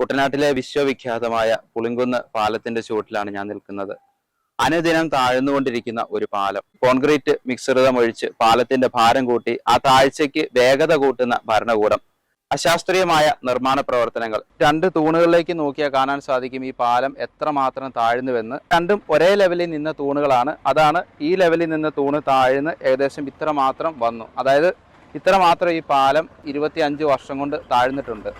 കുട്ടനാട്ടിലെ വിശ്വവിഖ്യാതമായ പുളിങ്കുന്ന് പാലത്തിന്റെ ചുവട്ടിലാണ് ഞാൻ നിൽക്കുന്നത്. അനുദിനം താഴ്ന്നുകൊണ്ടിരിക്കുന്ന ഒരു പാലം. കോൺക്രീറ്റ് മിശ്രിതം ഒഴിച്ച് പാലത്തിന്റെ ഭാരം കൂട്ടി ആ താഴ്ചയ്ക്ക് വേഗത കൂട്ടുന്ന ഭരണകൂടം. അശാസ്ത്രീയമായ നിർമ്മാണ പ്രവർത്തനങ്ങൾ. രണ്ട് തൂണുകളിലേക്ക് നോക്കിയാൽ കാണാൻ സാധിക്കും ഈ പാലം എത്രമാത്രം താഴ്ന്നുവെന്ന്. രണ്ടും ഒരേ ലെവലിൽ നിന്ന തൂണുകളാണ്. അതാണ് ഈ ലെവലിൽ നിന്ന് തൂണ് താഴ്ന്ന് ഏകദേശം ഇത്ര മാത്രം വന്നു. അതായത് ഇത്ര മാത്രം ഈ പാലം ഇരുപത്തി അഞ്ച് വർഷം കൊണ്ട് താഴ്ന്നിട്ടുണ്ട്.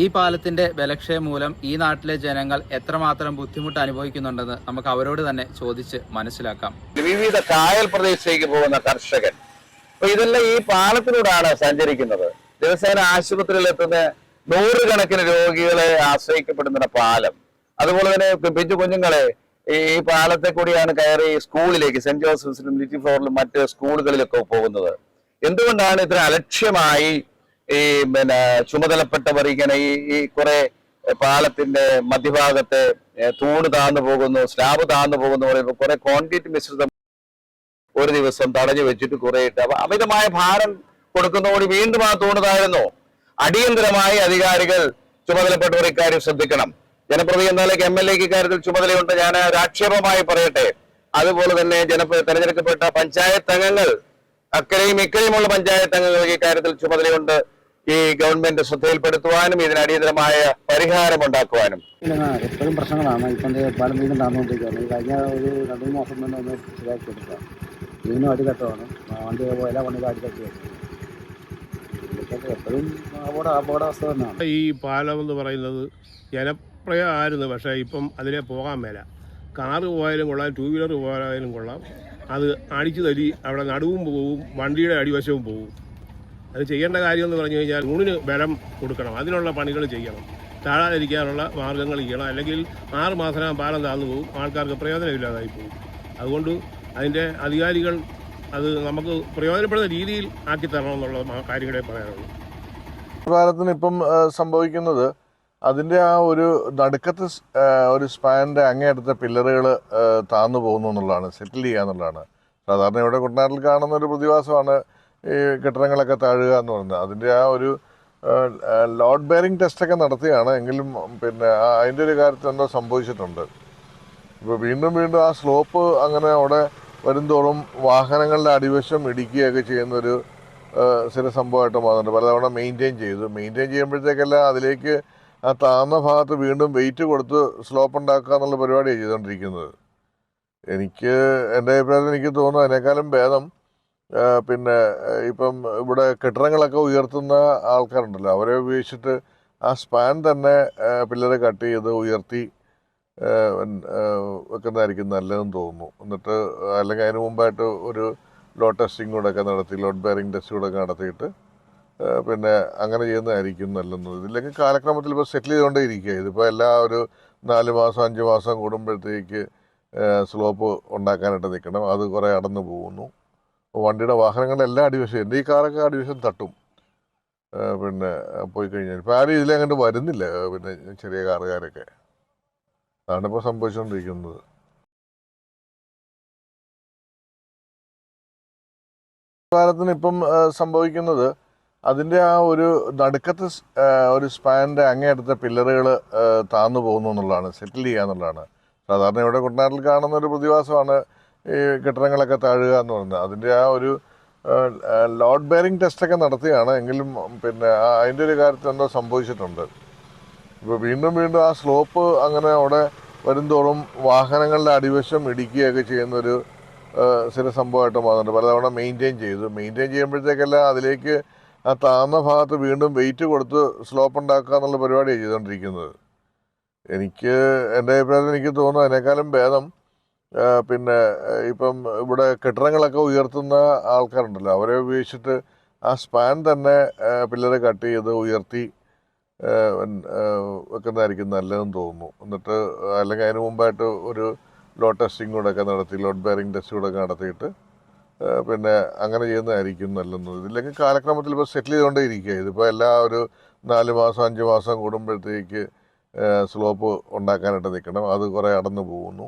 ഈ പാലത്തിന്റെ ബലക്ഷയം മൂലം ഈ നാട്ടിലെ ജനങ്ങൾ എത്രമാത്രം ബുദ്ധിമുട്ട് അനുഭവിക്കുന്നുണ്ടെന്ന് നമുക്ക് അവരോട് തന്നെ ചോദിച്ച് മനസ്സിലാക്കാം. വിവിധ കായൽ പ്രദേശത്തേക്ക് പോകുന്ന കർഷകൻ. അപ്പൊ ഇതെല്ലാം ഈ പാലത്തിലൂടെയാണ് സഞ്ചരിക്കുന്നത്. ദിവസേന ആശുപത്രിയിൽ എത്തുന്ന നൂറുകണക്കിന് രോഗികളെ ആശ്രയിക്കപ്പെടുന്ന പാലം. അതുപോലെ തന്നെ പിഞ്ചു കുഞ്ഞുങ്ങളെ ഈ പാലത്തെ കൂടിയാണ് കയറി സ്കൂളിലേക്ക് സെന്റ് ജോസഫ്സിലും ലിറ്റി ഫ്ലോറിലും മറ്റ് സ്കൂളുകളിലൊക്കെ പോകുന്നത്. എന്തുകൊണ്ടാണ് ഇത്ര അലക്ഷ്യമായി ഈ പിന്നെ ചുമതലപ്പെട്ടവർ ഇങ്ങനെ ഈ ഈ കുറെ പാലത്തിന്റെ മധ്യഭാഗത്തെ തൂണ് താന്നു പോകുന്നു സ്ലാബ് താന്നു പോകുന്നു പറയുമ്പോൾ കുറെ കോൺക്രീറ്റ് മിശ്രിതം ഒരു ദിവസം തടഞ്ഞു വെച്ചിട്ട് കുറെ ഇട്ട്. അപ്പൊ അമിതമായ ഭാരം കൊടുക്കുന്നതോടെ വീണ്ടും ആ തൂണ് താഴുന്നു. അടിയന്തരമായി അധികാരികൾ ചുമതലപ്പെട്ടവർ ഇക്കാര്യം ശ്രദ്ധിക്കണം. ജനപ്രതി എന്നാലേക്ക് എം എൽ എക്ക് ഇക്കാര്യത്തിൽ ചുമതലയുണ്ട്. ഞാൻ ഒരു പറയട്ടെ. അതുപോലെ തന്നെ ജനപ്ര തെരഞ്ഞെടുക്കപ്പെട്ട പഞ്ചായത്ത് അംഗങ്ങൾ അക്കരയും ഇക്കരയുമുള്ള പഞ്ചായത്ത് അംഗങ്ങൾക്ക് ഇക്കാര്യത്തിൽ ചുമതലയുണ്ട്. ഈ ഗവൺമെന്റ് ശ്രദ്ധയിൽപ്പെടുത്തുവാനും ഇതിന് അടിയന്തരമായ പരിഹാരം ഉണ്ടാക്കുവാനും. എപ്പോഴും പ്രശ്നങ്ങളാണ്. ഇപ്പം പാലം വീണ്ടും താന്നുകൊണ്ടിരിക്കുകയാണ് കഴിഞ്ഞ ഒരു രണ്ട് മൂന്ന് മാസം മുന്നേ ഒന്ന് ശരിയാക്കി കൊടുക്കുക വീണ്ടും അടിത്തട്ടമാണ് വണ്ടി എല്ലാ വണ്ടി ഇതൊക്കെ എപ്പോഴും അപകട അപകടാവസ്ഥ തന്നെയാണ്. ഈ പാലം എന്ന് പറയുന്നത് ജനപ്രിയമായിരുന്നു. പക്ഷേ ഇപ്പം അതിലെ പോകാൻ മേല. കാറ് പോയാലും കൊള്ളാം ടൂ വീലർ പോയാലും കൊള്ളാം. അത് അടിച്ചു തരി അവിടെ നടുവും പോവും വണ്ടിയുടെ അടിവശവും പോവും. അത് ചെയ്യേണ്ട കാര്യം എന്ന് പറഞ്ഞു കഴിഞ്ഞാൽ ഊണിന് ബലം കൊടുക്കണം. അതിനുള്ള പണികൾ ചെയ്യണം. താഴാതിരിക്കാനുള്ള മാർഗങ്ങൾ ചെയ്യണം. അല്ലെങ്കിൽ ആറ് മാസം പാലം താന്നു പോകും. ആൾക്കാർക്ക് പ്രയോജനമില്ലാതായി പോകും. അതുകൊണ്ട് അതിന്റെ അധികാരികൾ അത് നമുക്ക് പ്രയോജനപ്പെടുന്ന രീതിയിൽ ആക്കി തരണം എന്നുള്ള കാര്യങ്ങളെ പറയാനുള്ളൂ. പാലത്തിന് ഇപ്പം സംഭവിക്കുന്നത് അതിന്റെ ആ ഒരു നടുക്കത്തെ ഒരു സ്പാനിന്റെ അങ്ങേയടുത്ത പില്ലറുകൾ താന്നു പോകുന്നു എന്നുള്ളതാണ്. സെറ്റിൽ ചെയ്യുക എന്നുള്ളതാണ്. സാധാരണ ഇവിടെ കുട്ടനാട്ടിൽ കാണുന്ന ഒരു പ്രതിഭാസമാണ് ഈ കെട്ടിടങ്ങളൊക്കെ താഴുക എന്ന് പറയുന്നത് അതിന്റെ ആ ഒരു ലോഡ് ബെയറിംഗ് ടെസ്റ്റൊക്കെ നടത്തിയാണ്. എങ്കിലും പിന്നെ അതിന്റെ ഒരു കാര്യത്തിൽ എന്തോ സംഭവിച്ചിട്ടുണ്ട്. ഇപ്പോൾ വീണ്ടും വീണ്ടും ആ സ്ലോപ്പ് അങ്ങനെ അവിടെ വരുംതോറും വാഹനങ്ങളുടെ അടിവശം ഇടിക്കുകയൊക്കെ ചെയ്യുന്നൊരു ചില സംഭവമായിട്ട് മാറുന്നുണ്ട്. പലതവണ മെയിന്റെയിൻ ചെയ്തു. മെയിന്റെയിൻ ചെയ്യുമ്പോഴത്തേക്കെല്ലാം അതിലേക്ക് ആ താഴ്ന്ന ഭാഗത്ത് വീണ്ടും വെയിറ്റ് കൊടുത്ത് സ്ലോപ്പ് ഉണ്ടാക്കുക എന്നുള്ള പരിപാടിയാണ് ചെയ്തുകൊണ്ടിരിക്കുന്നത്. എനിക്ക് എന്റെ അഭിപ്രായത്തിൽ എനിക്ക് തോന്നുന്നു അതിനേക്കാളും ഭേദം പിന്നെ ഇപ്പം ഇവിടെ കെട്ടിടങ്ങളൊക്കെ ഉയർത്തുന്ന ആൾക്കാരുണ്ടല്ലോ. അവരെ ഉപയോഗിച്ചിട്ട് ആ സ്പാൻ തന്നെ പില്ലറ് കട്ട് ചെയ്ത് ഉയർത്തി വെക്കുന്നതായിരിക്കും നല്ലതെന്ന് തോന്നുന്നു. എന്നിട്ട് അല്ലെങ്കിൽ അതിന് മുമ്പായിട്ട് ഒരു ലോഡ് ടെസ്റ്റിംഗ് കൂടെ ഒക്കെ നടത്തി ലോഡ് ബെയറിംഗ് ടെസ്റ്റ് കൂടെ ഒക്കെ നടത്തിയിട്ട് പിന്നെ അങ്ങനെ ചെയ്യുന്നതായിരിക്കും നല്ലതെന്ന് ഇതില്ലെങ്കിൽ കാലക്രമത്തിൽ ഇപ്പോൾ സെറ്റിൽ ചെയ്തുകൊണ്ടേ ഇരിക്കുക. ഇതിപ്പോൾ എല്ലാ ഒരു നാല് മാസം അഞ്ച് മാസം കൂടുമ്പോഴത്തേക്ക് സ്ലോപ്പ് ഉണ്ടാക്കാനായിട്ട് നിൽക്കണം. അത് കുറേ അടന്നു പോകുന്നു. വണ്ടിയുടെ വാഹനങ്ങളുടെ എല്ലാ അടിവശം എന്റെ ഈ കാറൊക്കെ അടിവശം തട്ടും. പിന്നെ പോയി കഴിഞ്ഞാൽ. ഇപ്പോൾ ആരും ഇതിലങ്ങോട്ട് വരുന്നില്ല പിന്നെ ചെറിയ കാറുകാരൊക്കെ. അതാണ് ഇപ്പോൾ സംഭവിച്ചുകൊണ്ടിരിക്കുന്നത്. കാലത്തിന് ഇപ്പം സംഭവിക്കുന്നത് അതിന്റെ ആ ഒരു നടുക്കത്തെ ഒരു സ്പാനിന്റെ അങ്ങേയടുത്ത പില്ലറുകൾ താന്നു പോകുന്നു എന്നുള്ളതാണ് സെറ്റിൽ ചെയ്യുക എന്നുള്ളതാണ്. സാധാരണ ഇവിടെ കുട്ടനാട്ടിൽ കാണുന്ന ഒരു പ്രതിഭാസമാണ് ഈ കെട്ടിടങ്ങളൊക്കെ താഴുക എന്ന് പറയുന്നത്. അതിന്റെ ആ ഒരു ലോഡ് ബെയറിംഗ് ടെസ്റ്റൊക്കെ നടത്തിയാണ്. എങ്കിലും പിന്നെ അതിന്റെ ഒരു കാര്യത്തിൽ എന്തോ സംഭവിച്ചിട്ടുണ്ട്. ഇപ്പോൾ വീണ്ടും വീണ്ടും ആ സ്ലോപ്പ് അങ്ങനെ അവിടെ വരുംതോറും വാഹനങ്ങളുടെ അടിവശം ഇടിക്കുകയൊക്കെ ചെയ്യുന്നൊരു ചില സംഭവമായിട്ട് മാറുന്നുണ്ട്. പലതവണ മെയിന്റെയിൻ ചെയ്തു. മെയിന്റെയിൻ ചെയ്യുമ്പോഴത്തേക്കെല്ലാം അതിലേക്ക് ആ താഴ്ന്ന ഭാഗത്ത് വീണ്ടും വെയിറ്റ് കൊടുത്ത് സ്ലോപ്പ് ഉണ്ടാക്കുക എന്നുള്ള പരിപാടിയാണ് ചെയ്തുകൊണ്ടിരിക്കുന്നത്. എനിക്ക് എന്റെ അഭിപ്രായത്തിൽ എനിക്ക് തോന്നുന്നു അതിനേക്കാളും ഭേദം പിന്നെ ഇപ്പം ഇവിടെ കെട്ടിടങ്ങളൊക്കെ ഉയർത്തുന്ന ആൾക്കാരുണ്ടല്ലോ. അവരെ ഉപയോഗിച്ചിട്ട് ആ സ്പാൻ തന്നെ പില്ലറ് കട്ട് ചെയ്ത് ഉയർത്തി വെക്കുന്നതായിരിക്കും നല്ലതെന്ന് തോന്നുന്നു. എന്നിട്ട് അല്ലെങ്കിൽ അതിന് മുമ്പായിട്ട് ഒരു ലോഡ് ടെസ്റ്റിംഗ് കൂടെ ഒക്കെ നടത്തി ലോഡ് ബെയറിംഗ് ടെസ്റ്റ് കൂടെ ഒക്കെ നടത്തിയിട്ട് പിന്നെ അങ്ങനെ ചെയ്യുന്നതായിരിക്കും നല്ലതെന്ന് ഇതില്ലെങ്കിൽ കാലക്രമത്തിൽ ഇപ്പോൾ സെറ്റിൽ ചെയ്തുകൊണ്ടേ ഇരിക്കുക ഇതിപ്പോൾ എല്ലാ ഒരു നാല് മാസം അഞ്ച് മാസം കൂടുമ്പോഴത്തേക്ക് സ്ലോപ്പ് ഉണ്ടാക്കാനായിട്ട് നിൽക്കണം. അത് കുറേ അടന്നു പോകുന്നു.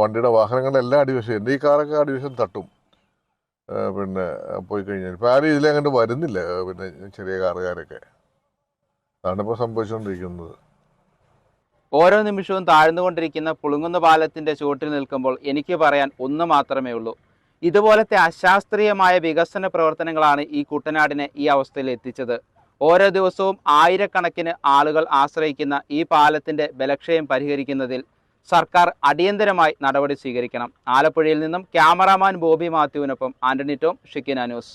വണ്ടിയുടെ വാഹനങ്ങളുടെ എല്ലാ അടിവശം എന്റെ ഈ കാറൊക്കെ അടിവശം തട്ടും. പിന്നെ പോയി കഴിഞ്ഞാൽ. ഇപ്പോൾ ആരും ഇതിലങ്ങോട്ട് വരുന്നില്ല പിന്നെ ചെറിയ കാറുകാരൊക്കെ. അതാണിപ്പോൾ സംഭവിച്ചുകൊണ്ടിരിക്കുന്നത് ഓരോ നിമിഷവും താഴ്ന്നുകൊണ്ടിരിക്കുന്ന പുളുങ്ങുന്ന പാലത്തിന്റെ ചുവട്ടിൽ നിൽക്കുമ്പോൾ എനിക്ക് പറയാൻ ഒന്ന് മാത്രമേ ഉള്ളൂ. ഇതുപോലത്തെ അശാസ്ത്രീയമായ വികസന പ്രവർത്തനങ്ങളാണ് ഈ കുട്ടനാടിനെ ഈ അവസ്ഥയിൽ എത്തിച്ചത്. ഓരോ ദിവസവും ആയിരക്കണക്കിന് ആളുകൾ ആശ്രയിക്കുന്ന ഈ പാലത്തിന്റെ ബലക്ഷയം പരിഹരിക്കുന്നതിൽ സർക്കാർ അടിയന്തരമായി നടപടി സ്വീകരിക്കണം. ആലപ്പുഴയിൽ നിന്നും ക്യാമറാമാൻ ബോബി മാത്യുവിനൊപ്പം ആന്റണി ടോം ഷിക്കിന ന്യൂസ്.